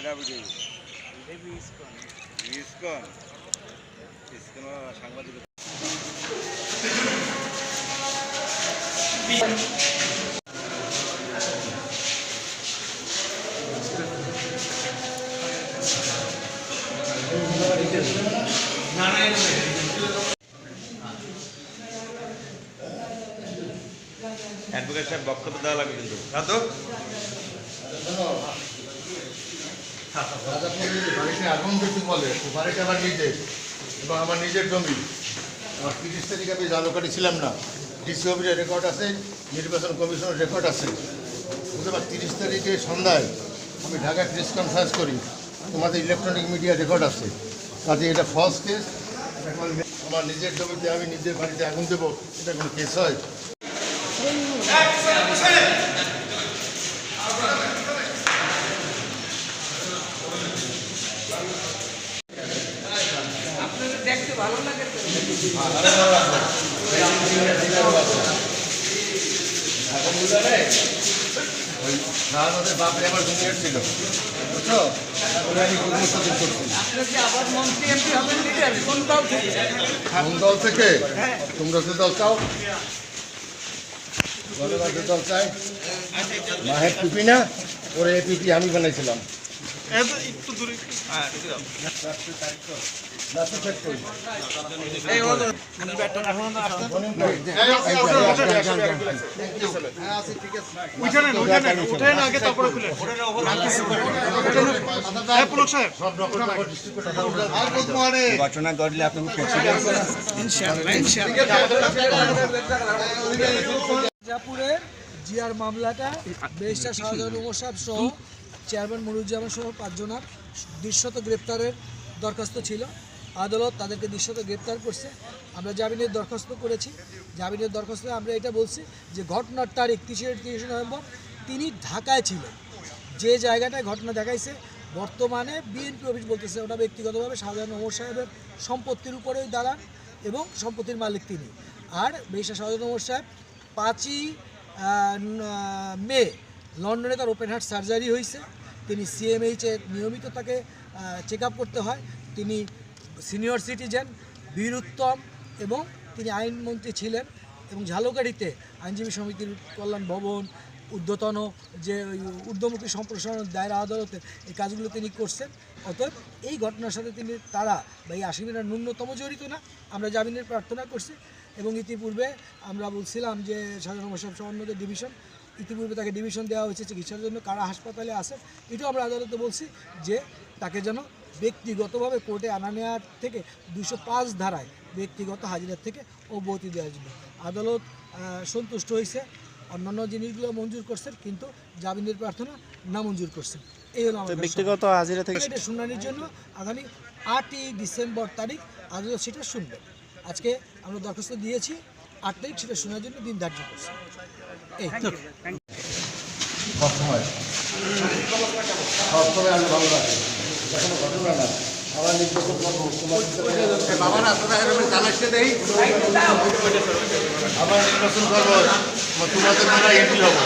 고 ISKCON ISKCON সাংবাদিক advocate সাহেব বক্তব্য দেওয়া লাগবে কিন্তু। সাধু বাড়িতে আগুন বলে আমার নিজের এবং আমার নিজের আমার তিরিশ তারিখে আমি ছিলাম না। ডিসি রেকর্ড আছে, নির্বাচন কমিশনের রেকর্ড আছে। বুঝতে তিরিশ তারিখে সন্ধ্যায় আমি করি। তোমাদের ইলেকট্রনিক মিডিয়া রেকর্ড আছে। কাজে এটা ফলস কেস আমার নিজের জমিতে আমি নিজের বাড়িতে আগুন দেবো, এটা কোনো কেস হয়? দল থেকে? তোমরা যে দল চাও গণবাদের দল চাই মাহের পিপি না ওরে এ পিপি আমি বানাইছিলাম রকম ডিস্ট্রিক্ট ঘটনা ঘটলে জিয়ার মামলাটা ব্যারিস্টার শাহজাহান উমর সহ চেয়ারম্যান মনুজ্জামান সহ পাঁচজনার দৃশ্যত গ্রেপ্তারের দরখাস্ত ছিল। আদালত তাদেরকে দৃশ্যত গ্রেপ্তার করছে। আমরা জামিনের দরখাস্ত করেছি। জামিনের দরখাস্তে আমরা এটা বলছি যে ঘটনার তারিখ তিরিশে তিরিশে নভেম্বর তিনি ঢাকায় ছিলেন। যে জায়গাটায় ঘটনা দেখাইছে, বর্তমানে বিএনপি অফিস বলতেছে ওটা ব্যক্তিগতভাবে শাহজাহান ওমর সাহেবের সম্পত্তির উপরেই দাঁড়ান এবং সম্পত্তির মালিক তিনি। আর বেশা শাহজাহান ওমর সাহেব পাঁচই মে লন্ডনে তার ওপেন হার্ট সার্জারি হয়েছে তিনি সিএমএইচে নিয়মিত তাকে চেক করতে হয়। তিনি সিনিয়র সিটিজেন বীরুত্তম এবং তিনি আইনমন্ত্রী ছিলেন এবং ঝালকাঠিতে আইনজীবী সমিতির কল্যাণ ভবন, ঊর্ধ্বতন যে ঊর্ধ্বমুখী সম্প্রসারণ দায়রা আদালতে এই কাজগুলো তিনি করছেন। অতএব এই ঘটনার সাথে তিনি তারা বা এই আসামিরা ন্যূনতম জড়িত না। আমরা জামিনের প্রার্থনা করছি এবং ইতিপূর্বে আমরা বলছিলাম যে সাধারণ মোশাফ অন্যদের ডিভিশন, ইতিপূর্বে তাকে ডিভিশন দেওয়া হয়েছে, চিকিৎসার জন্য কারা হাসপাতালে আছে, এটাও আমরা আদালতে বলছি যে তাকে যেন ব্যক্তিগতভাবে কোর্টে আনা নেওয়ার থেকে দুশো পাঁচ ধারায় ব্যক্তিগত হাজিরার থেকে অব্যাহতি দেওয়ার জন্য আদালত সন্তুষ্ট হয়েছে। অন্যান্য জিনিসগুলো মঞ্জুর করছেন কিন্তু জামিনের প্রার্থনা না মঞ্জুর করছেন। এই হলো আমাদের ব্যক্তিগত হাজিরা থেকে এটা শুনানির জন্য আগামী আটই ডিসেম্বর তারিখ আদালত সেটা শুনবে। আজকে আমরা দরখাস্ত দিয়েছি আট তারিখ সেটা শোনার জন্য দিন ধার্য করছি। এই। সবসময় সবসময় আমি ভালো রাখি। এখনও ঘটনা না। আমার দেই আবার নির্বাচন করব তোমাদের দ্বারা হব।